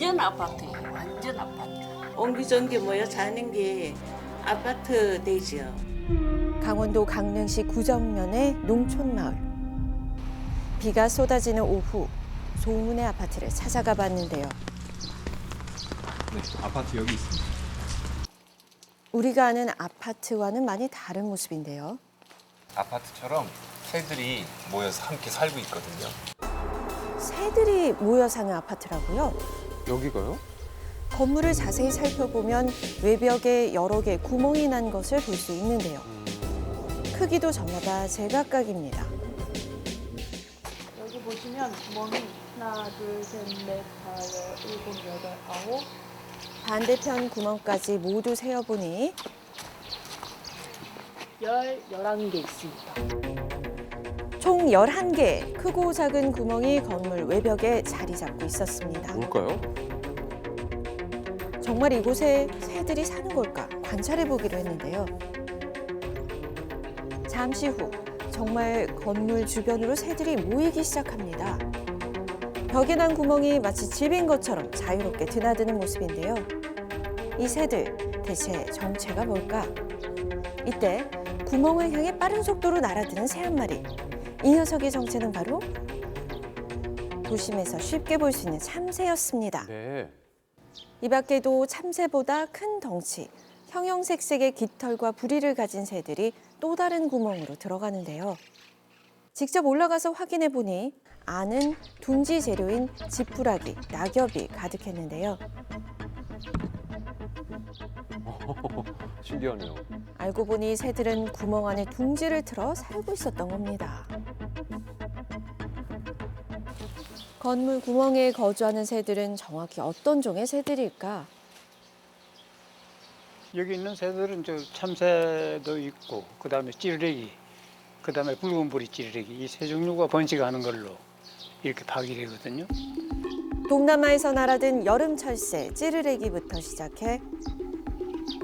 완전 아파트예요. 완전 아파트. 옹기종기 모여 사는 게 아파트 되죠. 강원도 강릉시 구정면의 농촌 마을. 비가 쏟아지는 오후 소문의 아파트를 찾아가 봤는데요. 네, 아파트 여기 있습니다. 우리가 아는 아파트와는 많이 다른 모습인데요. 아파트처럼 새들이 모여서 함께 살고 있거든요. 새들이 모여 사는 아파트라고요. 여기가요? 건물을 자세히 살펴보면 외벽에 여러 개 구멍이 난 것을 볼 수 있는데요. 크기도 저마다 제각각입니다. 여기 보시면 구멍이 하나, 둘, 셋, 넷, 다섯, 일곱, 여덟, 아홉. 반대편 구멍까지 모두 세어보니 열, 열한 개 있습니다. 총 11개 크고 작은 구멍이 건물 외벽에 자리 잡고 있었습니다. 뭘까요? 정말 이곳에 새들이 사는 걸까 관찰해 보기로 했는데요. 잠시 후 정말 건물 주변으로 새들이 모이기 시작합니다. 벽에 난 구멍이 마치 집인 것처럼 자유롭게 드나드는 모습인데요. 이 새들 대체 정체가 뭘까? 이때 구멍을 향해 빠른 속도로 날아드는 새 한 마리. 이 녀석의 정체는 바로 도심에서 쉽게 볼 수 있는 참새였습니다. 네. 이 밖에도 참새보다 큰 덩치, 형형색색의 깃털과 부리를 가진 새들이 또 다른 구멍으로 들어가는데요. 직접 올라가서 확인해 보니 안은 둥지 재료인 지푸라기, 낙엽이 가득했는데요. 신기하네요. 알고 보니 새들은 구멍 안에 둥지를 틀어 살고 있었던 겁니다. 건물 구멍에 거주하는 새들은 정확히 어떤 종의 새들일까? 여기 있는 새들은 저 참새도 있고 그다음에 찌르레기 그다음에 붉은 부리 찌르레기 이 세 종류가 번식하는 걸로 이렇게 파악이 되거든요. 동남아에서 날아든 여름 철새 찌르레기부터 시작해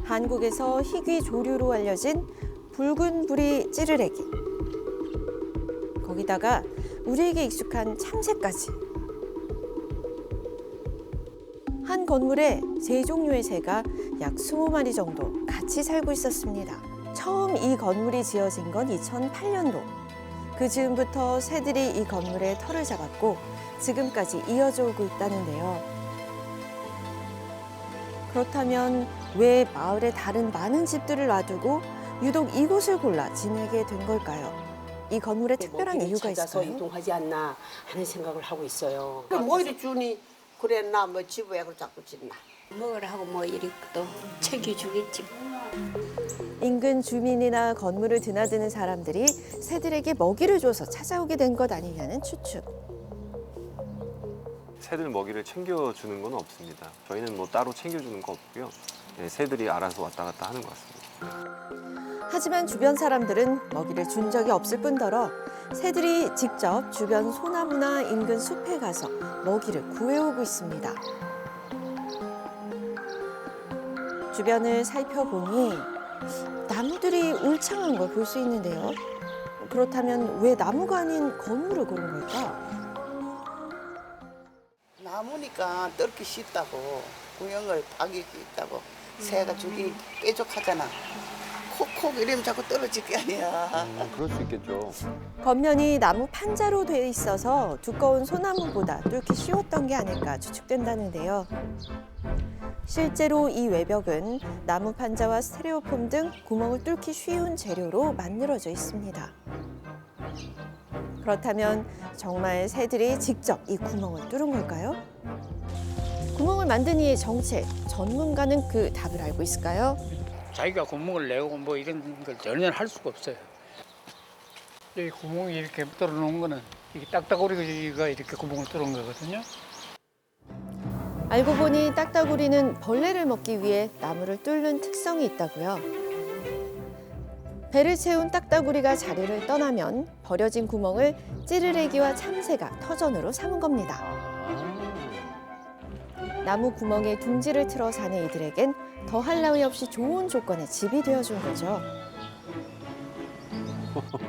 한국에서 희귀 조류로 알려진 붉은 부리 찌르레기 거기다가 우리에게 익숙한 참새까지 한 건물에 세 종류의 새가 약 20마리 정도 같이 살고 있었습니다. 처음 이 건물이 지어진 건 2008년도. 그 즈음부터 새들이 이 건물에 털을 잡았고 지금까지 이어져 오고 있다는데요. 그렇다면 왜 마을에 다른 많은 집들을 놔두고 유독 이곳을 골라 지내게 된 걸까요? 이 건물에 특별한 먹이를 이유가 찾아서 있을까요? 이동하지 않나 하는 생각을 하고 있어요. 뭐 이리 주니 그랬나 뭐 집에 그 자꾸 짓나 먹으라 하고 뭐 이리 또 챙겨 주겠지. 인근 주민이나 건물을 드나드는 사람들이 새들에게 먹이를 줘서 찾아오게 된 것 아니냐는 추측. 새들 먹이를 챙겨주는 건 없습니다. 저희는 뭐 따로 챙겨주는 거 없고요. 네, 새들이 알아서 왔다 갔다 하는 것 같습니다. 하지만 주변 사람들은 먹이를 준 적이 없을 뿐더러 새들이 직접 주변 소나무나 인근 숲에 가서 먹이를 구해오고 있습니다. 주변을 살펴보니 나무들이 울창한 걸 볼 수 있는데요. 그렇다면 왜 나무가 아닌 건물을 고른 걸까? 나무니까 떨기 쉽다고 구형을 파기 쉽다고 새가 주기 뾰족하잖아 콕콕 이러면 자꾸 떨어질 게 아니야 음, 그럴 수 있겠죠. 겉면이 나무 판자로 돼 있어서 두꺼운 소나무보다 뚫기 쉬웠던 게 아닐까 추측된다는데요. 실제로 이 외벽은 나무 판자와 스테레오폼 등 구멍을 뚫기 쉬운 재료로 만들어져 있습니다. 그렇다면 정말 새들이 직접 이 구멍을 뚫은 걸까요? 구멍을 만든 이의 정체, 전문가는 그 답을 알고 있을까요? 자기가 구멍을 내고 뭐 이런 걸 전혀 할 수가 없어요. 여기 구멍이 이렇게 뚫어 놓은 거는 이게 딱딱거리가 이렇게 구멍을 뚫은 거거든요. 알고 보니 딱따구리는 벌레를 먹기 위해 나무를 뚫는 특성이 있다고요. 배를 채운 딱따구리가 자리를 떠나면 버려진 구멍을 찌르레기와 참새가 터전으로 삼은 겁니다. 나무 구멍에 둥지를 틀어 사는 이들에겐 더할 나위 없이 좋은 조건의 집이 되어준 거죠.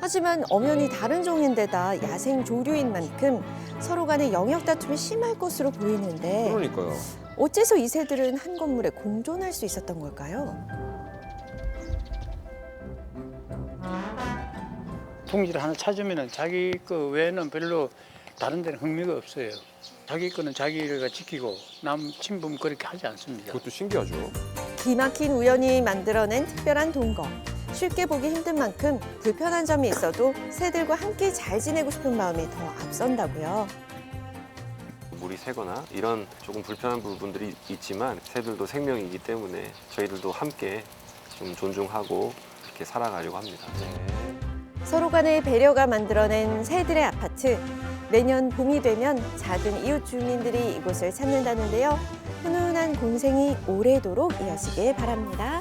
하지만 엄연히 다른 종인데다 야생 조류인 만큼 서로 간의 영역 다툼이 심할 것으로 보이는데 그러니까요. 어째서 이 새들은 한 건물에 공존할 수 있었던 걸까요? 둥지를 하나 찾으면은 자기 거 외에는 별로 다른 데는 흥미가 없어요. 자기 거는 자기가 지키고 남 침범 그렇게 하지 않습니다. 그것도 신기하죠. 기막힌 우연이 만들어낸 특별한 동거. 쉽게 보기 힘든 만큼 불편한 점이 있어도 새들과 함께 잘 지내고 싶은 마음이 더 앞선다고요. 물이 새거나 이런 조금 불편한 부분들이 있지만 새들도 생명이기 때문에 저희들도 함께 좀 존중하고 이렇게 살아가려고 합니다. 서로 간의 배려가 만들어낸 새들의 아파트. 매년 봄이 되면 작은 이웃 주민들이 이곳을 찾는다는데요. 훈훈한 공생이 오래도록 이어지길 바랍니다.